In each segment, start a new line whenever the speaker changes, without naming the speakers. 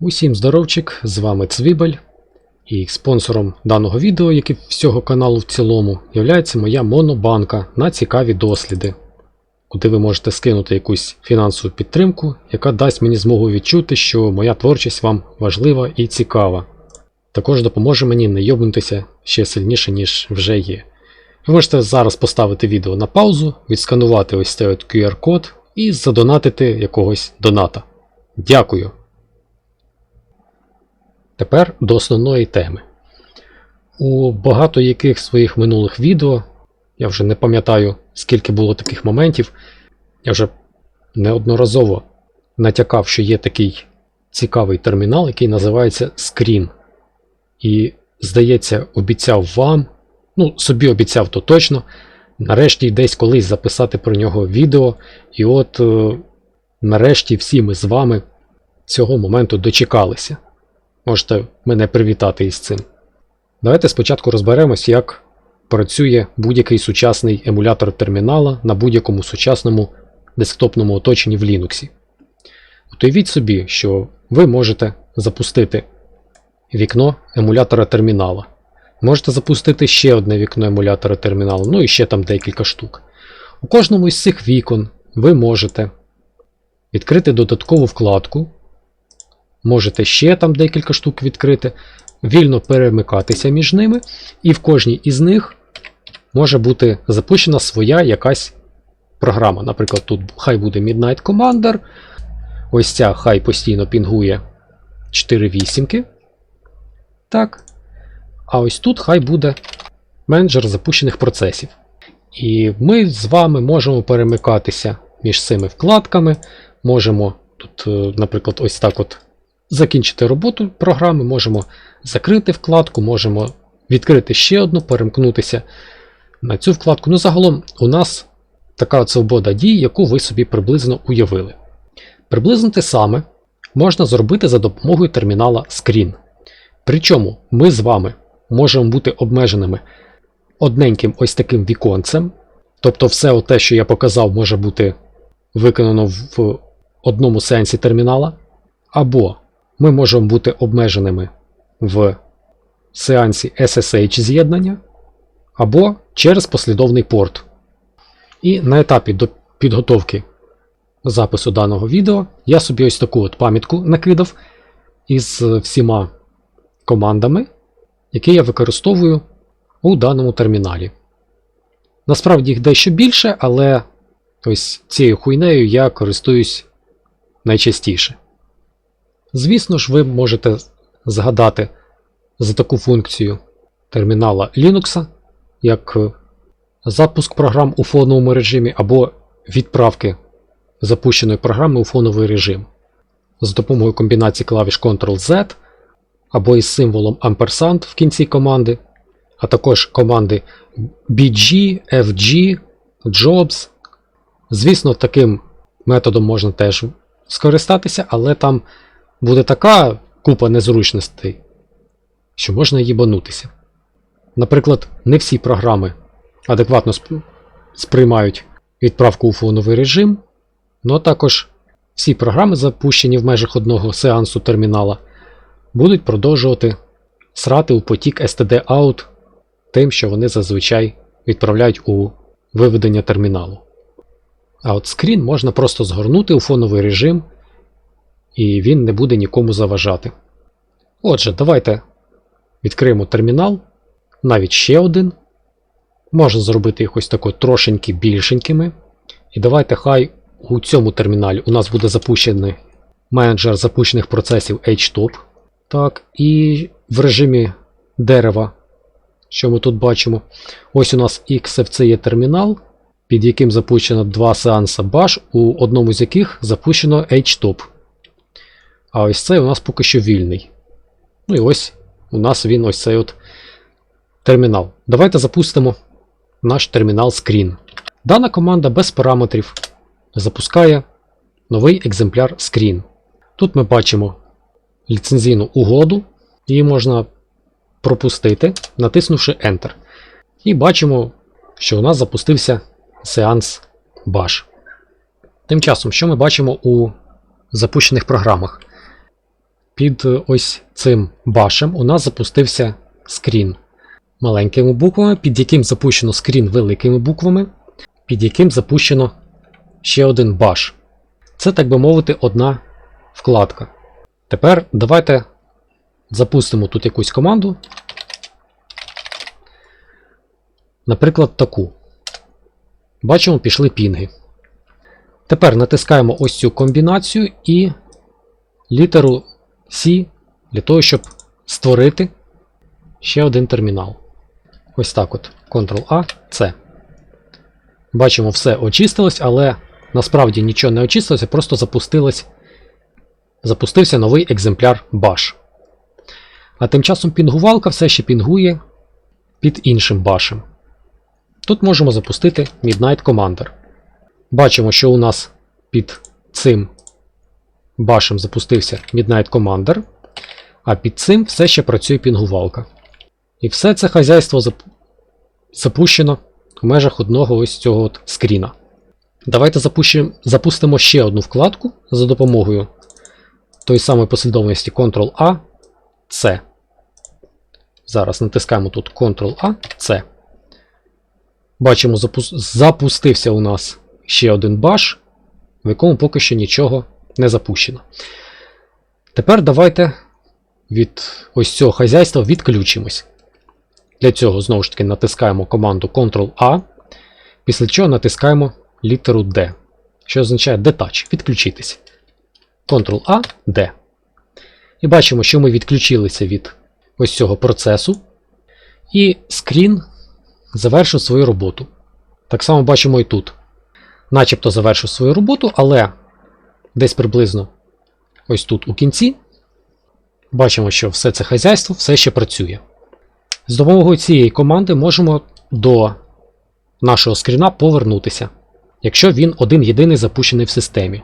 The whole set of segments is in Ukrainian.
Усім здоровчик, з вами Цвібель. І спонсором даного відео, як і всього каналу в цілому, є моя монобанка на цікаві досліди, куди ви можете скинути якусь фінансову підтримку, яка дасть мені змогу відчути, що моя творчість вам важлива і цікава. Також допоможе мені не йобнутися ще сильніше, ніж вже є. Ви можете зараз поставити відео на паузу, відсканувати ось цей QR-код і задонатити якогось доната. Дякую! Тепер до основної теми. У багато яких своїх минулих відео, я вже не пам'ятаю, скільки було таких моментів, я вже неодноразово натякав, що є такий цікавий термінал, який називається Screen. І, здається, обіцяв вам, ну, собі обіцяв то точно, нарешті десь колись записати про нього відео. І от, е, нарешті, всі ми з вами цього моменту дочекалися. Можете мене привітати із цим. Давайте спочатку розберемось, як працює будь-який сучасний емулятор термінала на будь-якому сучасному десктопному оточенні в Linux. Уявіть собі, що ви можете запустити вікно емулятора термінала. Можете запустити ще одне вікно емулятора терміналу, ну і ще там декілька штук. У кожному із цих вікон ви можете відкрити додаткову вкладку. Можете ще там декілька штук відкрити, вільно перемикатися між ними, і в кожній із них може бути запущена своя якась програма. Наприклад, тут хай буде Midnight Commander. Ось ця хай постійно пінгує 4 вісімки. Так. А ось тут хай буде менеджер запущених процесів. І ми з вами можемо перемикатися між цими вкладками. Можемо тут, е, наприклад, ось так от закінчити роботу програми, можемо закрити вкладку, можемо відкрити ще одну, перемкнутися на цю вкладку. Ну, загалом, у нас така свобода дій, яку ви собі приблизно уявили. Приблизно те саме можна зробити за допомогою термінала Screen. Причому ми з вами можемо бути обмеженими одненьким ось таким віконцем. Тобто, все те, що я показав, може бути виконано в одному сенсі термінала. Або ми можемо бути обмеженими в сеансі SSH з'єднання, або через послідовний порт. І на етапі до підготовки запису даного відео я собі ось таку от пам'ятку накидав із всіма командами, які я використовую у даному терміналі. Насправді їх дещо більше, але ось цією хуйнею я користуюсь найчастіше. Звісно ж, ви можете згадати за таку функцію термінала Linux, як запуск програм у фоновому режимі або відправки запущеної програми у фоновий режим з допомогою комбінації клавіш Ctrl-Z або із символом Ampersand в кінці команди, а також команди BG, FG, Jobs. Звісно, таким методом можна теж скористатися, але там буде така купа незручностей, що можна їбанутися. Наприклад, не всі програми адекватно сп- сприймають відправку у фоновий режим, ну а також всі програми, запущені в межах одного сеансу термінала, будуть продовжувати срати у потік std-out тим, що вони зазвичай відправляють у виведення терміналу. А от скрін можна просто згорнути у фоновий режим і він не буде нікому заважати. Отже, давайте відкриємо термінал, навіть ще один. Можна зробити їх ось тако трошеньки більшенькими. І давайте хай у цьому терміналі у нас буде запущений менеджер запущених процесів HTOP. Так, і в режимі дерева, що ми тут бачимо, ось у нас XFC є термінал, під яким запущено два сеанси Bash, у одному з яких запущено HTOP. А ось цей у нас поки що вільний. Ну і ось у нас він ось цей от термінал. Давайте запустимо наш термінал Screen. Дана команда без параметрів запускає новий екземпляр Screen. Тут ми бачимо ліцензійну угоду, її можна пропустити, натиснувши Enter. І бачимо, що у нас запустився сеанс Bash. Тим часом, що ми бачимо у запущених програмах? Під е, ось цим башем у нас запустився скрін маленькими буквами, під яким запущено скрін великими буквами, під яким запущено ще один баш. Це, так би мовити, одна вкладка. Тепер давайте запустимо тут якусь команду. Наприклад, таку. Бачимо, пішли пінги. Тепер натискаємо ось цю комбінацію і літеру C для того, щоб створити ще один термінал. Ось так от. Ctrl-A, C. Бачимо, все очистилось, але насправді нічого не очистилося, просто запустилось, запустився новий екземпляр Bash. А тим часом пінгувалка все ще пінгує під іншим башем. Тут можемо запустити Midnight Commander. Бачимо, що у нас під цим башем запустився Midnight Commander, а під цим все ще працює пінгувалка. І все це хазяйство зап... запущено в межах одного ось цього от скріна. Давайте запущимо, запустимо ще одну вкладку за допомогою тої самої послідовності Ctrl-A, C. Зараз натискаємо тут Ctrl-A, C. Бачимо, запу- запустився у нас ще один баш, в якому поки що нічого не запущено. Тепер давайте від ось цього хазяйства відключимось. Для цього знову ж таки натискаємо команду Ctrl-A, після чого натискаємо літеру D, що означає Detach, відключитись. Ctrl-A, D. І бачимо, що ми відключилися від ось цього процесу. І скрін завершив свою роботу. Так само бачимо і тут. Начебто завершив свою роботу, але десь приблизно ось тут у кінці бачимо, що все це хазяйство все ще працює. З допомогою цієї команди можемо до нашого скріна повернутися, якщо він один єдиний запущений в системі.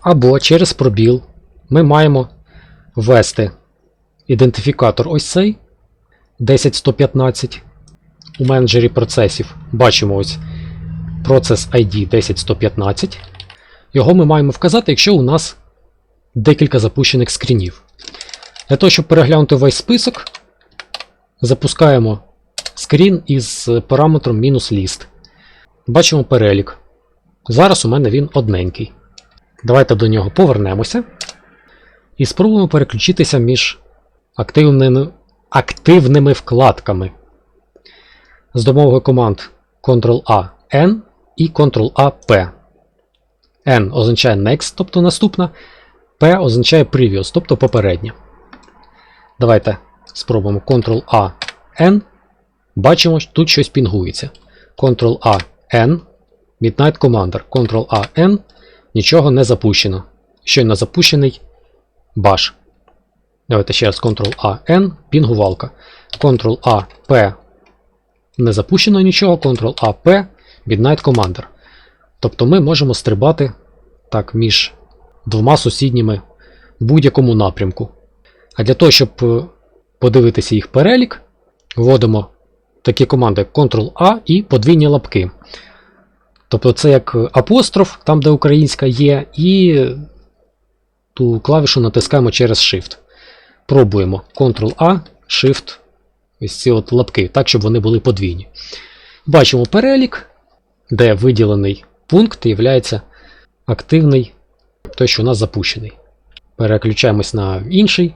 Або через пробіл ми маємо ввести ідентифікатор ось цей 10115. У менеджері процесів бачимо ось процес ID 10115. Його ми маємо вказати, якщо у нас декілька запущених скрінів. Для того, щоб переглянути весь список, запускаємо скрін із параметром "-list". Бачимо перелік. Зараз у мене він одненький. Давайте до нього повернемося і спробуємо переключитися між активними, активними вкладками з допомогою команд Ctrl-A N і Ctrl-A P. N означає Next, тобто наступна, P означає Previous, тобто попередня. Давайте спробуємо Ctrl-A N. Бачимо, що тут щось пінгується. Ctrl-A N. Midnight Commander. Ctrl-A N. Нічого не запущено. Щойно запущений Bash. Давайте ще раз Ctrl-A N. Пінгувалка. Ctrl-A P. Не запущено нічого. Ctrl-A P. Midnight Commander. Тобто ми можемо стрибати так між двома сусідніми в будь-якому напрямку. А для того, щоб е, подивитися їх перелік, вводимо такі команди Ctrl-A і подвійні лапки. Тобто це як апостроф, там де українська є, і ту клавішу натискаємо через Shift. Пробуємо Ctrl-A, Shift, ось ці от лапки, так, щоб вони були подвійні. Бачимо перелік, де виділений пункт є активний, той, що у нас запущений. Переключаємось на інший.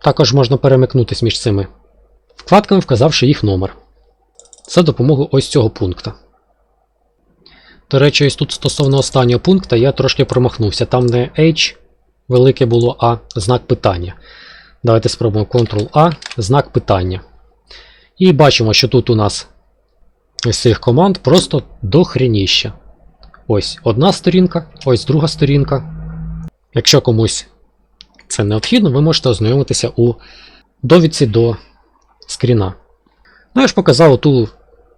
Також можна перемикнутися між цими вкладками, вказавши їх номер. За допомогою ось цього пункта. До речі, ось тут стосовно останнього пункту я трошки промахнувся. Там не H велике було, а знак питання. Давайте спробуємо Ctrl-A, знак питання. І бачимо, що тут у нас ось цих команд просто дохреніща. Ось одна сторінка, ось друга сторінка. Якщо комусь це необхідно, ви можете ознайомитися у довідці до скріна. Ну, я ж показав ту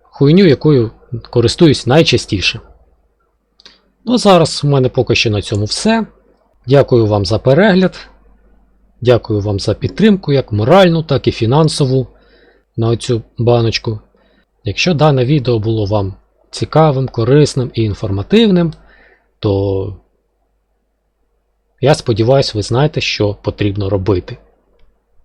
хуйню, якою користуюсь найчастіше. Ну, зараз у мене поки що на цьому все. Дякую вам за перегляд. Дякую вам за підтримку, як моральну, так і фінансову на оцю баночку. Якщо дане відео було вам цікавим, корисним і інформативним, то Я сподіваюся, ви знаєте, що потрібно робити.